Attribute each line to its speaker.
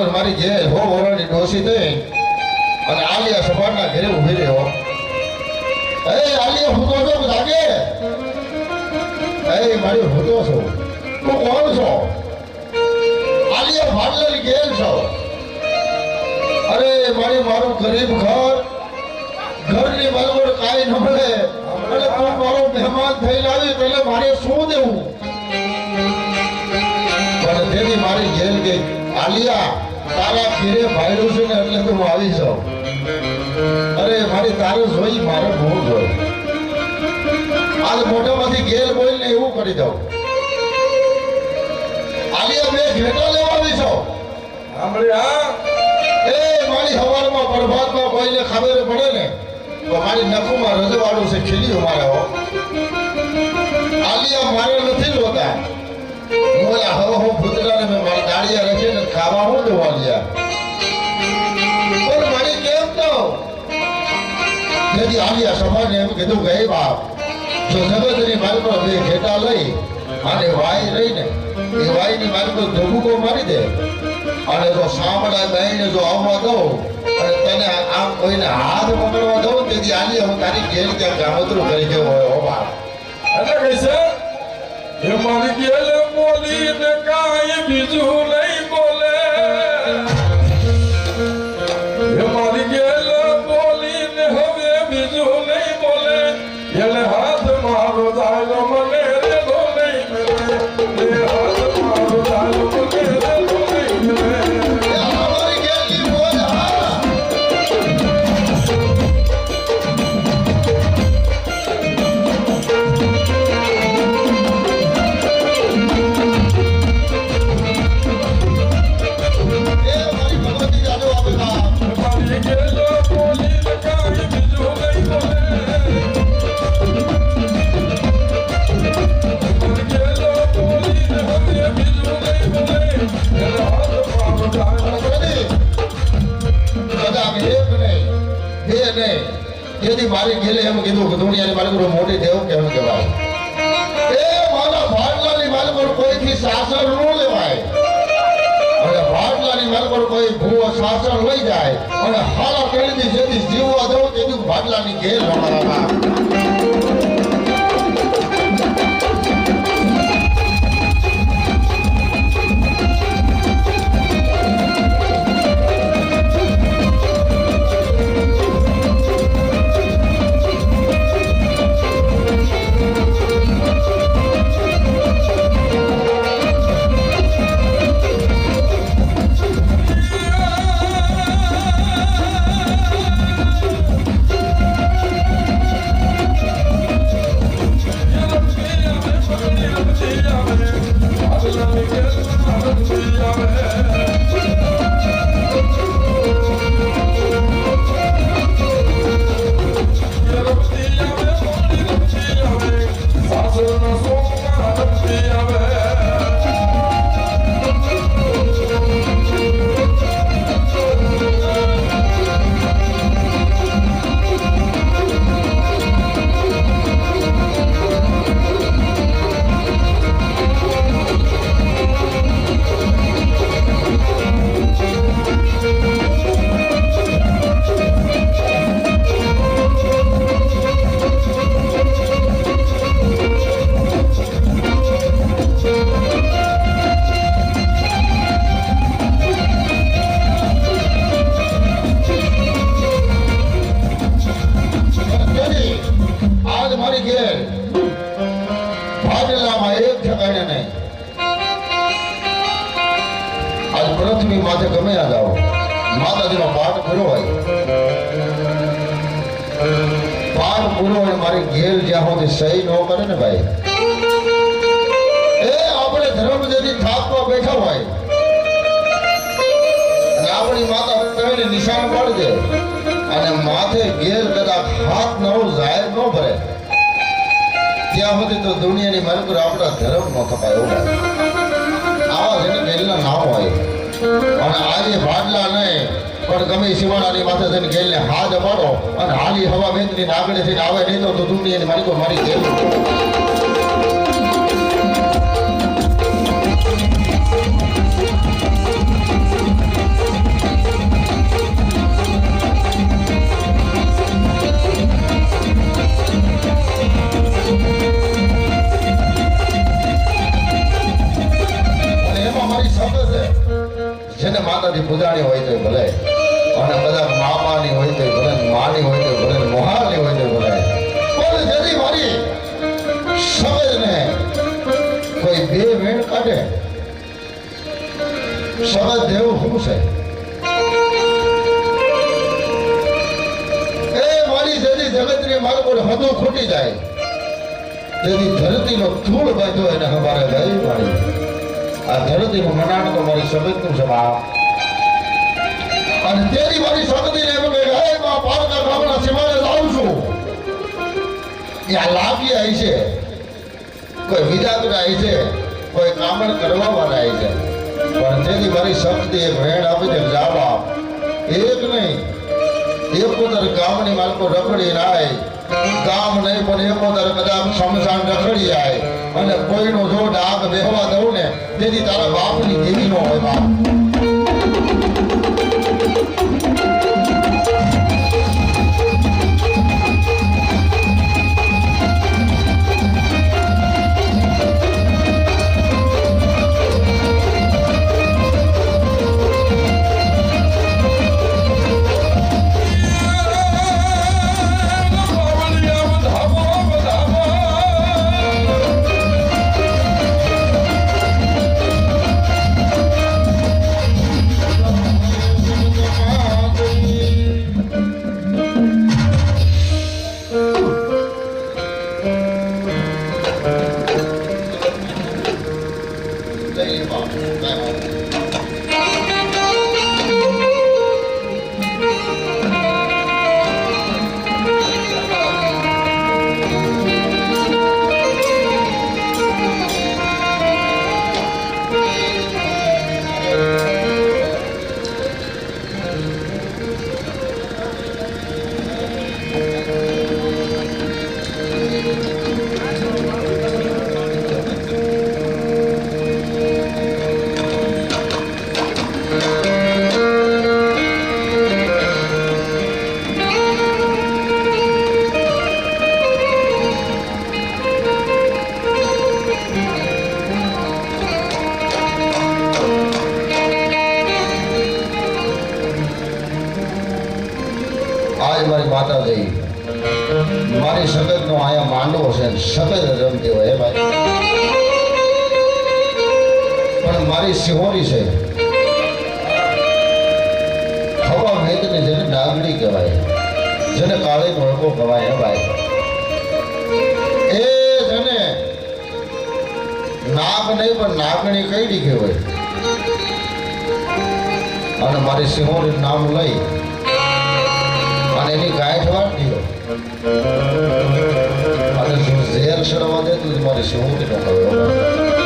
Speaker 1: માલિક મારી જે હો ઓરાની ડોસી થઈ, અને આલિયા સભાના ઘરે ઊભી રહ્યો. અરે આલિયા, હું તો છો લાગે. અરે મારી હું તો છું. તું કોણ છો? આલિયા ભાડલાની ગેલ છો. અરે, મારી મારું ગરીબ ઘર, ઘરની બરોબર કાંઈ ન મળે. અને તું મારો મહેમાન થઈને આવી એટલે મારે શું દેવું? પણ તેની મારી જેલ ગઈ. આલિયા તારા ઘેરે ભાડ્યું છે ને એટલે હું આવી જાઉં. અરે મારી તારું જોઈ મારે બહુ જોઈ. આજ મોઢામાંથી ગેલ બોલીને એવું કરી દઉં. આલિયા મેં ઘેટા લેવા આવી છો
Speaker 2: સાંભળ્યા
Speaker 1: એ મારી હવારમાં પ્રભાતમાં કોઈને ખબર પડે ને તો મારી નખુમાં રજવાડું છે ખીલ્યું મારે હો. આલિયા મારે નથી લોતા હું હું ભૂતડાને મેં મારા દાળિયા રાખીને ખાવા હું આલિયા પણ મારી કેમ તો? તેથી આવ્યા સમાજને એમ કીધું કે બાપ, જો જગતની મારી બે ઘેટા લઈ, અને વાય રહીને એ વાયની મારી પર ધબુકો મારી દે, અને જો સાંભળા ગાઈને જો આવવા દઉં, અને તને આમ કોઈને હાથ પકડવા દઉં, તેથી આલી હું તારી ઘેર ત્યાં ગામતરું કરી દેવો હોય બાપ.
Speaker 2: એટલે કહેશે એ ગયેલ બોલીને કાંઈ બીજું નહીં.
Speaker 1: તેથી મારી ગેલે એમ કીધું કે દુનિયાની મારી કોઈ મોટી દેવ કેમ કહેવાય એ મારા ભાટલાની પર કોઈથી સાસર ન લેવાય. અને ભાટલાની મારી કોઈ ભૂવો સાસર લઈ જાય. અને હાલા પેઢીથી જેથી જીવવા દઉં તેથી ભાટલાની ઘેર અમારા એ આપણે ધર્મ જેથી થાપમાં બેઠા હોય. આપણી માતા કહીને નિશાન પાડી દે. અને માથે ઘેર કદાચ હાથ ન જાહેર ન ભરે. ત્યાં સુધી તો દુનિયાની મારી પર આપણા ધર્મ ન કપાય. આવા જેને ગેલના નામ હોય અને આજે ભાડલા નહીં, પણ ગમે શિવાળાની માથે થઈને ગેલને હાથ અપાડો અને હાલી હવા બેંકની આગળ થઈને આવે નહીં તો દુનિયાની મારી મારી ગેલ જેને માતાજી પૂજાણી હોય તો ભલે, અને બધા મામાની હોય તો ભલે માની હોય તો ભલે મોહાની હોય તો ભલે. પણ જેની મારી સમજને કોઈ બે વેણ કાઢે સમજ દેવું શું છે? એ મારી જેની જગતની મારું પર ખૂટી જાય તેની ધરતીનો ધૂળ બાંધો એને અમારે ગઈ મારી આ ધરતીનું મનાણ કોઈ વિદાગરા આવી છે, કોઈ કામણ કરવા આવી છે. પણ તેની મારી શક્તિ એક ભેડ આપી દે એક નહીં એકોદર ગામની માલકો રખડી નાય ગામ નહીં, પણ એકોતર કદાચ શમશાન રખડી જાય અને કોઈનો જો ડાક બેહવા દઉં ને તેથી તારા બાપની દેવી નો હોય બાપ. માતાજી મારી સગતનો આયા માંડવો છે સફેદ રમતી હોય ભાઈ. પણ મારી સિંહોરી છે. હવા વેદને જેને ડાગડી કહેવાય, જેને કાળે ભળકો કહેવાય હે ભાઈ. એ જેને નાગ નહીં, પણ નાગણી કઈ કહેવાય અને મારી સિંહોની નામ લઈ અને એની ગાંઠ વાટી અને ઝેર ચડવા દે તો મારી શું ન